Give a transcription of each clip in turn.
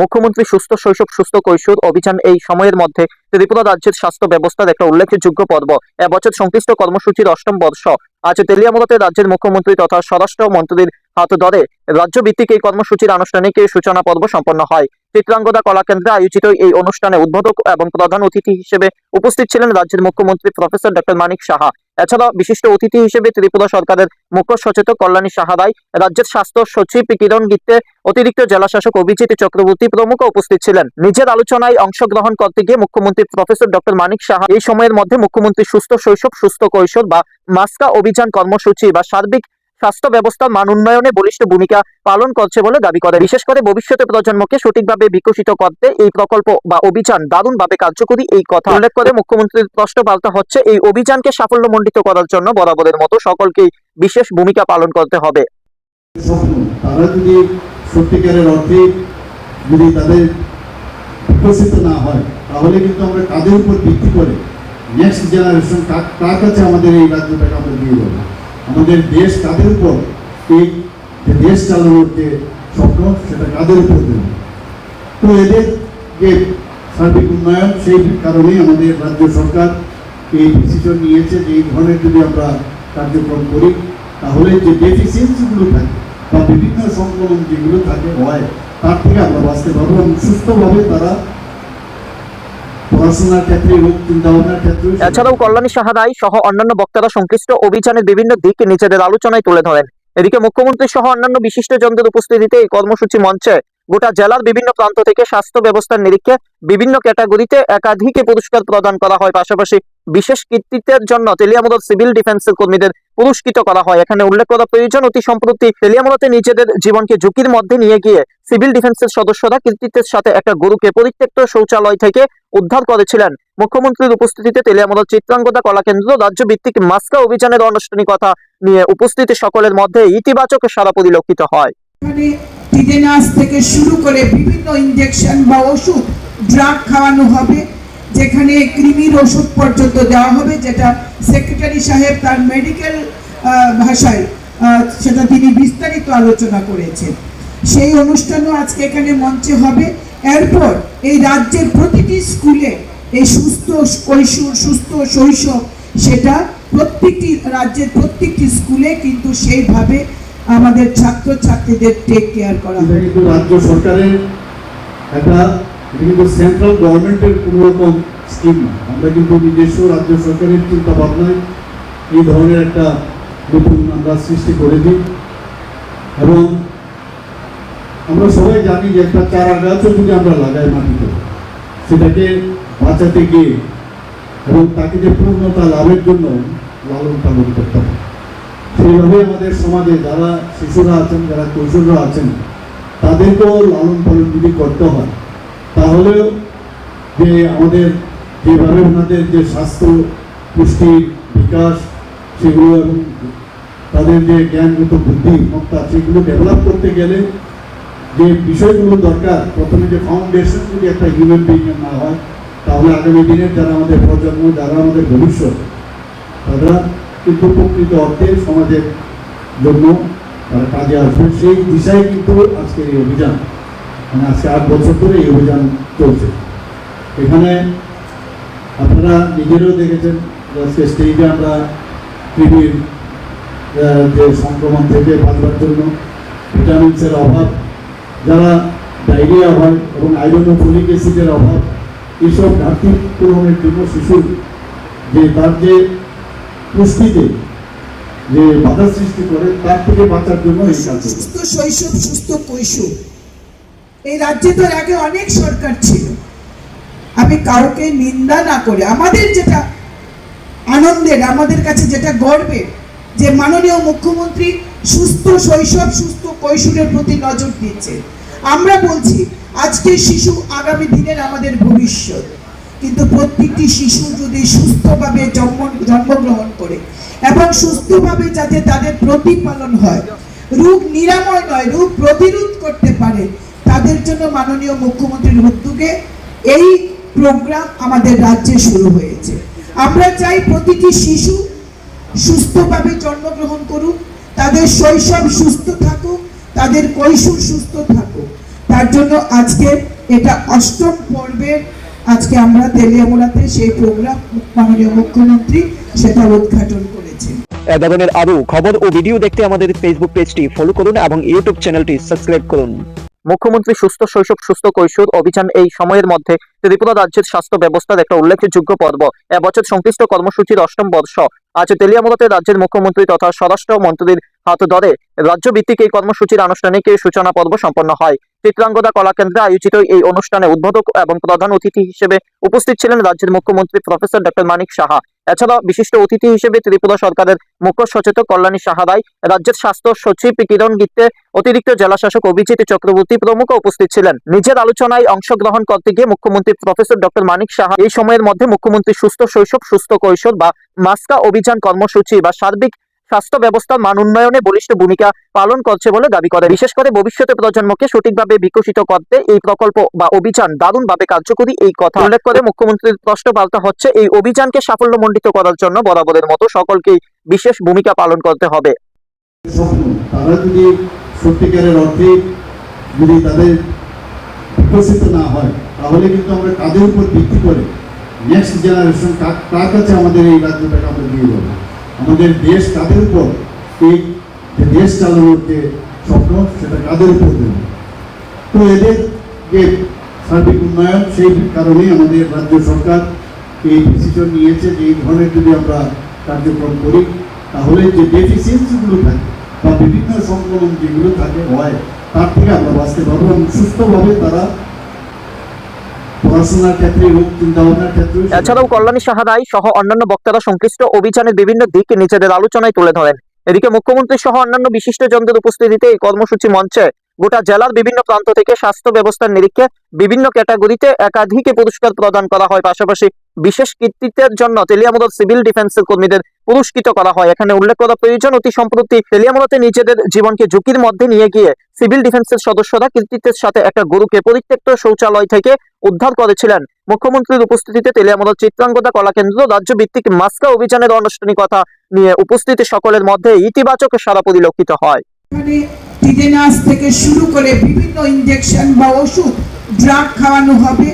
মুখ্যমন্ত্রী সুস্থ শৈশব, সুস্থ কৈশোর অভিযান এই সময়ের মধ্যে ত্রিপুরা রাজ্যের স্বাস্থ্য ব্যবস্থার একটা উল্লেখযোগ্য পর্ব। এবছর সংশ্লিষ্ট কর্মসূচির অষ্টম বর্ষ। আজ তেলিয়ামুড়াতে রাজ্যের মুখ্যমন্ত্রী তথা স্বরাষ্ট্র মন্ত্রীর হাত ধরে রাজ্যভিত্তিক এই কর্মসূচির আনুষ্ঠানিক সূচনা পর্ব সম্পন্ন হয়। চিত্রাঙ্গদা কলাকেন্দ্রে আয়োজিত এই অনুষ্ঠানে উদ্বোধক এবং প্রধান অতিথি হিসেবে উপস্থিত ছিলেন রাজ্যের মুখ্যমন্ত্রী প্রফেসর ডক্টর মানিক সাহা। এছাড়া বিশিষ্ট অতিথি হিসেবে ত্রিপুরা সরকারের মুখ্য সচেতক কল্যাণী সাহা রায়, রাজ্যের স্বাস্থ্য সচিব কিরণ গিত্তে, অতিরিক্ত জেলা শাসক অভিজিৎ চক্রবর্তী প্রমুখ উপস্থিত ছিলেন। নিজের আলোচনায় অংশগ্রহণ করতে গিয়ে মুখ্যমন্ত্রী প্রফেসর ডক্টর মানিক সাহা এই সময়ের মধ্যে মুখ্যমন্ত্রী সুস্থ শৈশব, সুস্থ কৈশোর বা মাস্কা অভিযান কর্মসূচি বা সার্বিক স্বাস্থ্য ব্যবস্থার মান উন্নয়নে বলিষ্ঠ ভূমিকা পালন করছে বলে দাবি করে। বিশেষ করে ভবিষ্যতে প্রজন্মকে সঠিকভাবে বিকশিত করতে এই প্রকল্প বা অভিযান দারুণভাবে কার্যকরী এই কথা উল্লেখ করে মুখ্যমন্ত্রীর প্রশ্ন বার্তা হচ্ছে, এই অভিযানকে সাফল্যমণ্ডিত করার জন্য বরাবরের মতো সকলকেই বিশেষ ভূমিকা পালন করতে হবে। যদি সত্যিকারের অর্থে যদি তাদের বিকশিত না হয়, তাহলে কিন্তু আমরা উপর ভিত্তি করে নেক্সট জেনারেশন কার কাছে আমাদের এই রাজ্যটাকে আমরা দিয়ে দেবো আমাদের দেশ কাদের উপর? এই যে দেশ চালানোর যে স্বপ্ন, সেটা কাদের উপর দেবে? তো এদের যে সার্বিক উন্নয়ন, সেই কারণেই আমাদের রাজ্য সরকার এই ডিসিশন নিয়েছে যে এই ধরনের যদি আমরা কার্যক্রম করি, তাহলে যে ডেফিসিয়েন্সিগুলো থাকে বা বিভিন্ন সংক্রমণ যেগুলো থাকে, হয়, তার থেকে আমরা বাঁচতে পারব এবং সুস্থভাবে তারা এছাড়াও কল্যাণী সাহা রায় সহ অন্যান্য বক্তারা সংশ্লিষ্ট অভিযানের বিভিন্ন দিক নিজেদের আলোচনায় তুলে ধরেন। এদিকে মুখ্যমন্ত্রী সহ অন্যান্য বিশিষ্টজনদের উপস্থিতিতে এই কর্মসূচি মঞ্চে গোটা জেলার বিভিন্ন প্রান্ত থেকে স্বাস্থ্য ব্যবস্থার নিরীক্ষে বিভিন্ন ক্যাটাগরিতে একাধিক পুরস্কার প্রদান করা হয়। পাশাপাশি বিশেষ কৃতিত্বের জন্য তেলিয়ামুড়ার সিভিল ডিফেন্সের কর্মীদের পুরস্কৃত করা হয়। এখানে উল্লেখ করা প্রয়োজন, অতি সম্প্রতি তেলিয়ামুড়াতে নিজেদের জীবনকে ঝুঁকির মধ্যে নিয়ে গিয়ে সিভিল ডিফেন্সের সদস্যরা কৃতিত্বের সাথে একটা গরুকে পরিত্যক্ত শৌচালয় থেকে উদ্ধার করেছিলেন। মুখ্যমন্ত্রীর উপস্থিতিতে তেলিয়ামুড়ার চিত্রাঙ্গদা কলাকেন্দ্র রাজ্য ভিত্তিক মাস্কা অভিযানের আনুষ্ঠানিকতা নিয়ে উপস্থিতি সকলের মধ্যে ইতিবাচক সারা পরিলক্ষিত হয়। এখানে টিটেনাস থেকে শুরু করে বিভিন্ন ইনজেকশন বা ওষুধ ড্রাগ খাওয়ানো হবে, যেখানে কৃমির ওষুধ পর্যন্ত দেওয়া হবে, যেটা সেক্রেটারি সাহেব তার মেডিকেল ভাষায় সেটা তিনি বিস্তারিত আলোচনা করেছেন। সেই অনুষ্ঠানও আজকে এখানে মঞ্চে হবে। এরপর এই রাজ্যের প্রতিটি স্কুলে এই সুস্থ কৈশোর, সুস্থ শৈশব, সেটা প্রত্যেকটি, রাজ্যের প্রত্যেকটি স্কুলে কিন্তু সেইভাবে আমাদের ছাত্র ছাত্রীদের টেক কেয়ার করা হয় কিন্তু রাজ্য সরকারের একটা কিন্তু সেন্ট্রাল গভর্নমেন্টের কোনো রকম স্কিম না। আমরা কিন্তু নিজস্ব রাজ্য সরকারের চিন্তা ভাবনায় এই ধরনের একটা নতুন আমরা সৃষ্টি করে দিই এবং আমরা সবাই জানি যে একটা চারা গাছও যদি আমরা লাগাই মাটিতে, সেটাকে বাঁচাতে গিয়ে এবং তাকে যে পূর্ণতা লাভের জন্য লালন পালন করতে হবে। সেইভাবে আমাদের সমাজে যারা শিশুরা আছেন, যারা কৈশোররা আছেন, তাদেরকেও লালন পালন যদি করতে হয়, তাহলেও যে আমাদের যেভাবে ওনাদের যে স্বাস্থ্য পুষ্টি বিকাশ সেগুলো এবং তাদের যে জ্ঞানগত বুদ্ধি বুদ্ধিমত্তা সেগুলো ডেভেলপ করতে গেলে যে বিষয়গুলো দরকার, প্রথমে যে ফাউন্ডেশন যদি একটা হিউম্যান বিং না হয়, তাহলে আগামী দিনের যারা আমাদের প্রজন্ম, যারা আমাদের ভবিষ্যৎ, তারা কিন্তু প্রকৃত অর্থে সমাজের জন্য তারা কাজে আসবে। সেই দিশায় কিন্তু আজকের এই অভিযান মানে আজকে আট বছর ধরে এই অভিযান চলছে। এখানে আপনারা নিজেরাও দেখেছেন আজকে স্টেজে আমরা আহ, যে সংক্রমণ থেকে বাঁচবার জন্য ভিটামিনসের অভাব যারা ডায়রিয়া হয় এবং আয়রন ও ফলিক অ্যাসিডের অভাব এইসব ঘাটতি পূরণের জন্য শিশুর যে তার যে যে বাধা সৃষ্টি করে, তার থেকে বাঁচার জন্য এই কাজ সুস্থ শৈশব, সুস্থ কৈশোর। এই রাজ্যে তো আগে অনেক সরকার ছিল। আমি কাউকে নিন্দা না করে, আমাদের যেটা আনন্দের, আমাদের কাছে যেটা গর্বের, যে মাননীয় মুখ্যমন্ত্রী সুস্থ শৈশব, সুস্থ কৈশোরের প্রতি নজর দিচ্ছে আমরা বলছি আজকে শিশু আগামী দিনের আমাদের ভবিষ্যৎ। কিন্তু প্রত্যেকটি শিশু যদি সুস্থভাবে জন্ম, জন্মগ্রহণ করে এবং সুস্থভাবে যাতে তাদের প্রতিপালন হয়, রোগ নিরাময় নয়, রোগ প্রতিরোধ করতে পারে, তাদের জন্য মাননীয় মুখ্যমন্ত্রীর উদ্যোগে এই প্রোগ্রাম আমাদের রাজ্যে শুরু হয়েছে। আমরা চাই প্রতিটি শিশু সুস্থভাবে জন্মগ্রহণ করুক, তাদের শৈশব সুস্থ থাকুক, তাদের কৈশোর সুস্থ থাকুক। তার জন্য আজকে এটা অষ্টম পর্বের আজকে আমরা তেলিয়ামোড়াতে সেই প্রোগ্রাম মাননীয় মুখ্যমন্ত্রী সেটা উদ্ঘাটন করেছেন। এ ধরনের আরও খবর ও ভিডিও দেখতে আমাদের ফেসবুক পেজটি ফলো করুন এবং ইউটিউব চ্যানেলটি সাবস্ক্রাইব করুন। মুখ্যমন্ত্রী সুস্থ শৈশব সুস্থ কৈশোর অভিযান এই সময়ের মধ্যে ত্রিপুরা রাজ্যের স্বাস্থ্য ব্যবস্থার একটা উল্লেখযোগ্য পর্ব। এবছর সংশ্লিষ্ট কর্মসূচির অষ্টম বর্ষ। আজ তেলিয়ামুড়াতে রাজ্যের মুখ্যমন্ত্রী তথা স্বরাষ্ট্র মন্ত্রীর হাত ধরে রাজ্যভিত্তিক এই কর্মসূচির আনুষ্ঠানিক সূচনা পর্ব সম্পন্ন হয়। চিত্রাঙ্গদা কলাকেন্দ্রে আয়োজিত এই অনুষ্ঠানে উদ্বোধক এবং প্রধান অতিথি হিসেবে উপস্থিত ছিলেন রাজ্যের মুখ্যমন্ত্রী প্রফেসর ডক্টর মানিক সাহা। এছাড়া বিশিষ্ট অতিথি হিসেবে ত্রিপুরা সরকারের মুখ্য সচেতক কল্যাণী সাহা রায়, রাজ্যের স্বাস্থ্য সচিব কিরণ গিত্তে, অতিরিক্ত জেলা শাসক অভিজিৎ চক্রবর্তী প্রমুখ উপস্থিত ছিলেন। নিজের আলোচনায় অংশগ্রহণ করতে গিয়ে মুখ্যমন্ত্রী প্রফেসর ডক্টর মানিক সাহা এই সময়ের মধ্যে মুখ্যমন্ত্রী সুস্থ শৈশব, সুস্থ কৈশোর বা মাস্কা অভিযান কর্মসূচি বা সার্বিক স্বাস্থ্য ব্যবস্থার মান উন্নয়নে বলিষ্ঠ ভূমিকা পালন করছে বলে দাবি করে। বিশেষ করে ভবিষ্যতে প্রজন্মকে সঠিকভাবে বিকশিত করতে এই প্রকল্প বা অভিযান দারুণভাবে কার্যকরী এই কথা উল্লেখ করে মুখ্যমন্ত্রীর প্রশ্ন বার্তা হচ্ছে, এই অভিযানকে সাফল্যমণ্ডিত করার জন্য বরাবরের মতো সকলকেই বিশেষ ভূমিকা পালন করতে হবে। তারা যদি সত্যিকারের অর্থে যদি তাদের বিকশিত না হয়, তাহলে কিন্তু আমরা কাদের উপর ভিত্তি করে নেক্সট জেনারেশন কার কাছে আমাদের এই রাজ্যটাকে আমরা দিয়ে আমাদের দেশ কাদের উপর, এই যে দেশ চালানোর যে স্বপ্ন, সেটা কাদের উপর দেব। তো এদের যে সার্বিক উন্নয়ন, সেই কারণেই আমাদের রাজ্য সরকার এই ডিসিশন নিয়েছে যে এই ধরনের যদি আমরা কার্যক্রম করি, তাহলে যে ডেফিসিয়েন্সিগুলো থাকে বা বিভিন্ন সংক্রমণ যেগুলো থাকে হয়, তার থেকে আমরা বাঁচতে পারব এবং সুস্থভাবে তারা পড়াশোনার ক্ষেত্রে এবং চিন্তা ভাবনার ক্ষেত্রে এছাড়াও কল্যাণী সাহা রায় সহ অন্যান্য বক্তারা সংশ্লিষ্ট অভিযানের বিভিন্ন দিক নিজেদের আলোচনায় তুলে ধরেন। এদিকে মুখ্যমন্ত্রী সহ অন্যান্য বিশিষ্ট বিশিষ্টজনদের উপস্থিতিতে এই কর্মসূচি মঞ্চে গোটা জেলার বিভিন্ন প্রান্ত থেকে স্বাস্থ্য ব্যবস্থার নিরীক্ষে বিভিন্ন ক্যাটাগরিতে একাধিক পুরস্কার প্রদান করা হয়। পাশাপাশি বিশেষ কৃতিত্বের জন্য তেলিয়ামুদার সিভিল ডিফেন্সের কর্মীদের পুরস্কৃত করা হয়। এখানে উল্লেখ করা প্রয়োজন, অতি সম্প্রতি তেলিয়ামুদাতে নিজেদের জীবনকে ঝুঁকির মধ্যে নিয়ে গিয়ে সিভিল ডিফেন্সের সদস্যরা কৃতিত্বের সাথে একটা গরুকে পরিত্যক্ত শৌচালয় থেকে উদ্ধার করেছিলেন। মুখ্যমন্ত্রীর উপস্থিতিতে তেলিয়ামুদার চিত্রাঙ্গদা কলাকেন্দ্র রাজ্য ভিত্তিক মাস্কা অভিযানের আনুষ্ঠানিকতা নিয়ে উপস্থিতি সকলের মধ্যে ইতিবাচক সারা পরিলক্ষিত হয়। এখানে টিটেনাস থেকে শুরু করে বিভিন্ন ইনজেকশন বা ওষুধ ড্রাগ খাওয়ানো হবে,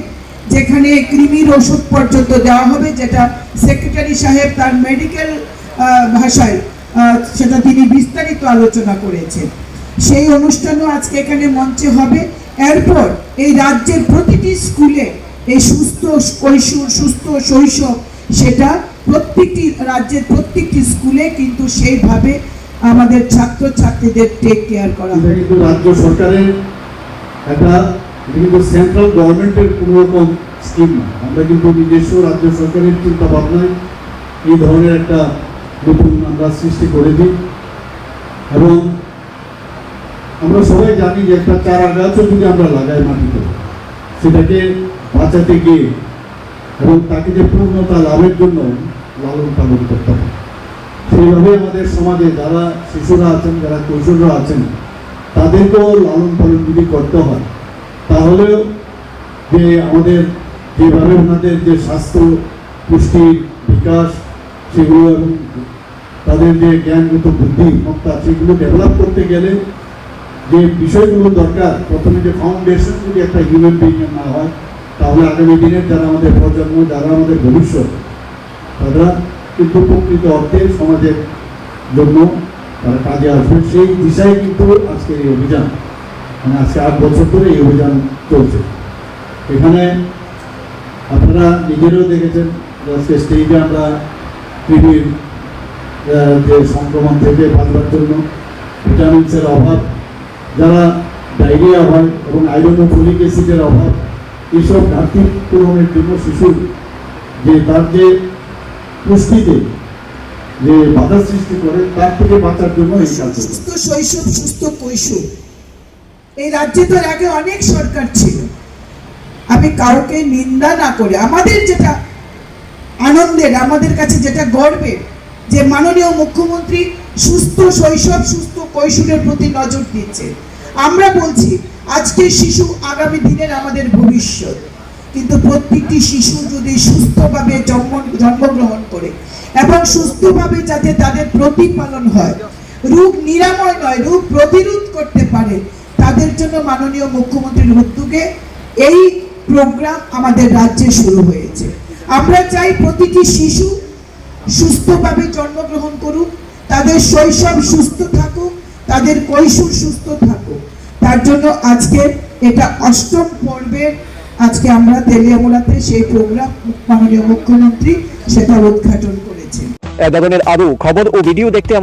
যেখানে কৃমির ওষুধ পর্যন্ত দেওয়া হবে, যেটা সেক্রেটারি সাহেব তার মেডিকেল ভাষায় সেটা তিনি বিস্তারিত আলোচনা করেছেন। সেই অনুষ্ঠানও আজকে এখানে মঞ্চে হবে। এরপর এই রাজ্যের প্রতিটি স্কুলে এই সুস্থ কৈশোর, সুস্থ শৈশব, সেটা প্রত্যেকটি, রাজ্যের প্রত্যেকটি স্কুলে কিন্তু সেইভাবে আমাদের ছাত্র ছাত্রীদের টেক কেয়ার করা হয় কিন্তু রাজ্য সরকারের একটা কিন্তু সেন্ট্রাল গভর্নমেন্টের কোনো রকম স্কিম না। আমরা কিন্তু নিজস্ব রাজ্য সরকারের চিন্তা ভাবনায় এই ধরনের একটা নতুন আমরা সৃষ্টি করেছি এবং আমরা সবাই জানি যে একটা চারা গাছও যদি আমরা লাগাই মাটিতে, সেটাকে বাঁচাতে গিয়ে এবং তাকে যে পূর্ণতা লাভের জন্য লালন পালন করতে হবে। সেইভাবে আমাদের সমাজে যারা শিশুরা আছেন, যারা কৈশোররা আছেন, তাদেরকেও লালন পালন যদি করতে হয় তাহলেও যে আমাদের যেভাবে ওনাদের যে স্বাস্থ্য পুষ্টি বিকাশ সেগুলো এবং তাদের যে জ্ঞানগত বুদ্ধিমত্তা সেগুলো ডেভেলপ করতে গেলে যে বিষয়গুলো দরকার, প্রথমে যে ফাউন্ডেশন যদি একটা হিউম্যান বিং না হয়, তাহলে আগামী দিনের যারা আমাদের প্রজন্ম, যারা আমাদের ভবিষ্যৎ, তারা কিন্তু প্রকৃত অর্থে সমাজের জন্য তারা কাজে আসবে। সেই দিশায় কিন্তু আজকের এই অভিযান মানে আজকে আট বছর ধরে এই অভিযান চলছে। এখানে আপনারা নিজেরাও দেখেছেন আজকে স্টেজে আমরা আহ, যে সংক্রমণ থেকে বাঁচবার জন্য ভিটামিনসের অভাব যারা ডায়রিয়া হয় এবং আয়রন ও ফলিক অ্যাসিডের অভাব এইসব ঘাটতি পূরণের জন্য শিশুর যে তার যে পুষ্টিতে যে বাধা সৃষ্টি করে, তার থেকে বাঁচার জন্য এই কাজ সুস্থ শৈশব, সুস্থ কৈশোর। এই রাজ্যে তো আগে অনেক সরকার ছিল। আমি কাউকে নিন্দা না করে, আমাদের যেটা আনন্দের, আমাদের কাছে যেটা গর্বের, যে মাননীয় মুখ্যমন্ত্রী সুস্থ শৈশব, সুস্থ কৈশোরের প্রতি নজর দিচ্ছে আমরা বলছি, আজকের শিশু আগামী দিনের আমাদের ভবিষ্যৎ। কিন্তু প্রত্যেকটি শিশু যদি সুস্থভাবে জন্ম, জন্মগ্রহণ করে এবং সুস্থভাবে যাতে তাদের প্রতিপালন হয়, রোগ নিরাময় নয়, রোগ প্রতিরোধ করতে পারে, তাদের জন্য মাননীয় মুখ্যমন্ত্রীর উদ্যোগে এই প্রোগ্রাম আমাদের রাজ্যে শুরু হয়েছে। আমরা চাই প্রতিটি শিশু সুস্থভাবে জন্মগ্রহণ করুক, তাদের শৈশব সুস্থ থাকুক, তাদের কৈশোর সুস্থ থাকুক। তার জন্য আজকে এটা অষ্টম পর্বের আজকে আমরা তেলিয়ামুড়াতে সেই প্রোগ্রাম মাননীয় মুখ্যমন্ত্রী সেটা উদ্ঘাটন করেছেন। এ ধরনের খবর ও ভিডিও দেখতে আমাদের